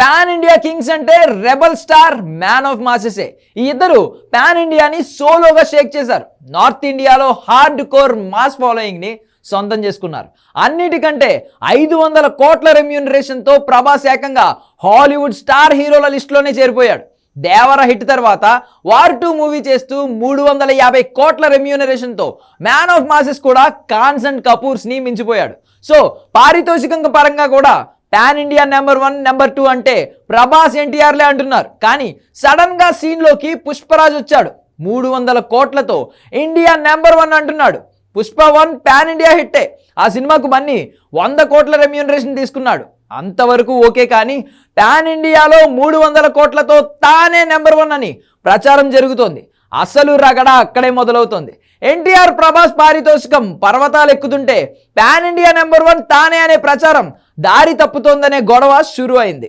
Pan India kings అంటే rebel star man of మాసెసే ఈ ఇద్దరు పాన్ ఇండియాని సోలోగా షేక్ చేశారు. నార్త్ ఇండియాలో హార్డ్ కోర్ మాస్ ఫాలోయింగ్ని సొంతం చేసుకున్నారు. అన్నిటికంటే ఐదు వందల కోట్ల రెమ్యూనరేషన్తో ప్రభాస్ ఏకంగా హాలీవుడ్ స్టార్ హీరోల లిస్టులోనే చేరిపోయాడు. దేవర హిట్ తర్వాత వార్ టూ మూవీ చేస్తూ మూడు వందల యాభై కోట్ల రెమ్యూనరేషన్తో మ్యాన్ ఆఫ్ మాసెస్ కూడా కాన్స్ అండ్ మించిపోయాడు. సో పారితోషికంగా పరంగా కూడా pan India number one number two అంటే ప్రభాస్ ఎన్టీఆర్లే అంటున్నారు. కానీ సడన్గా సీన్లోకి పుష్పరాజ్ వచ్చాడు. మూడు వందల కోట్లతో ఇండియా నెంబర్ వన్ అంటున్నాడు. పుష్ప వన్ పాన్ ఇండియా హిట్టే ఆ సినిమాకు బన్నీ వంద కోట్ల రెమ్యూనరేషన్ తీసుకున్నాడు. అంతవరకు ఓకే కానీ పాన్ ఇండియాలో మూడు వందల కోట్లతో తానే నెంబర్ వన్ అని ప్రచారం జరుగుతోంది. అసలు రగడ అక్కడే మొదలవుతోంది. ఎన్టీఆర్ ప్రభాస్ పారితోషికం పర్వతాలు ఎక్కుతుంటే పాన్ ఇండియా నెంబర్ వన్ తానే అనే ప్రచారం దారి తప్పుతోందనే గొడవ షురు అయింది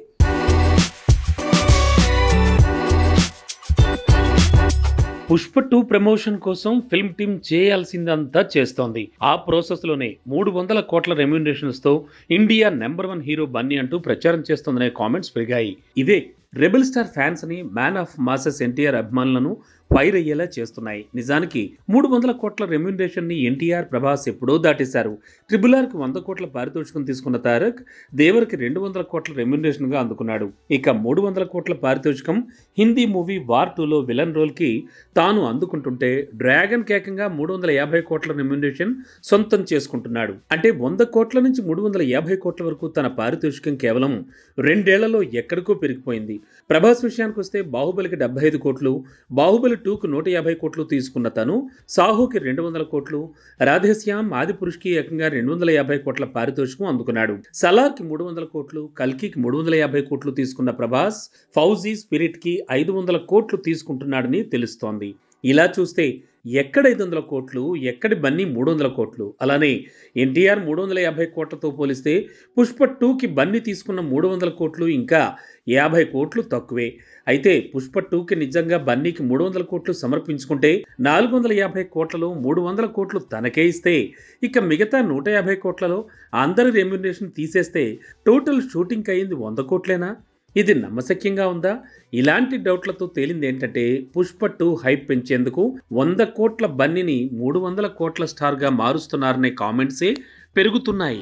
పుష్ప టూ ప్రమోషన్ కోసం ఫిల్మ్ టీమ్ చేయాల్సిందంతా చేస్తోంది. ఆ ప్రాసెస్లోనే మూడు వందల కోట్ల రెమ్యూనరేషన్స్తో India number one hero Bunny అంటూ ప్రచారం చేస్తోందనే కామెంట్స్ పెరిగాయి. ఇదే రెబిల్ స్టార్ ఫ్యాన్స్ని మ్యాన్ ఆఫ్ మాసెస్ ఎన్టీఆర్ అభిమానులను ఫైర్ అయ్యేలా చేస్తున్నాయి. నిజానికి మూడు వందల కోట్ల రెమ్యునరేషన్ని ఎన్టీఆర్ ప్రభాస్ ఎప్పుడో దాటేశారు. ట్రిబుల్ ఆర్కి వంద కోట్ల పారితోషికం తీసుకున్న తారక్ దేవర్కి రెండు వందల కోట్ల రెమ్యూనరేషన్గా అందుకున్నాడు. ఇక మూడు వందల కోట్ల పారితోషికం హిందీ మూవీ వార్ టూలో విలన్ రోల్కి తాను అందుకుంటుంటే డ్రాగన్ కేకంగా మూడు వందల యాభై కోట్ల రెమ్యునరేషన్ సొంతం చేసుకుంటున్నాడు. అంటే వంద కోట్ల నుంచి మూడు వందల యాభై కోట్ల వరకు తన పారితోషికం కేవలం రెండేళ్ళలో ఎక్కడికో పెరిగిపోయింది. ప్రభాస్ విషయానికి వస్తే బాహుబలికి డెబ్బై ఐదు కోట్లు బాహుబలి టూకు నూట యాభై కోట్లు తీసుకున్న తను సాహుకి రెండు వందల కోట్లు రాధేశ్యామ్ ఆదిపురుష్కి ఏకంగా రెండు వందల యాభై కోట్ల పారితోషికం అందుకున్నాడు. సలాకి మూడు వందల కోట్లు కల్కికి మూడు వందల యాభై కోట్లు తీసుకున్న ప్రభాస్ ఫౌజీ స్పిరిట్కి ఐదు వందల కోట్లు తీసుకుంటున్నాడని తెలుస్తోంది. ఇలా చూస్తే ఎక్కడ ఐదు వందల కోట్లు ఎక్కడి బన్నీ మూడు వందల కోట్లు? అలానే ఎన్టీఆర్ మూడు వందల యాభై కోట్లతో పోలిస్తే పుష్ప టూకి బన్నీ తీసుకున్న మూడు వందల కోట్లు ఇంకా యాభై కోట్లు తక్కువే. అయితే పుష్ప టూకి నిజంగా బన్నీకి మూడు వందల కోట్లు సమర్పించుకుంటే నాలుగు వందల యాభై కోట్లలో మూడు వందల కోట్లు తనకే ఇస్తే ఇక మిగతా నూట యాభై కోట్లలో అందరి రెమ్యునరేషన్ తీసేస్తే టోటల్ షూటింగ్ అయింది వంద కోట్లేనా? ఇది నమ్మశక్యంగా ఉందా? ఇలాంటి డౌట్లతో తేలింది ఏంటంటే పుష్ప టూ హైప్ పెంచేందుకు వంద కోట్ల బన్నీని మూడు వందల కోట్ల స్టార్గా మారుస్తున్నారనే కామెంట్సే పెరుగుతున్నాయి.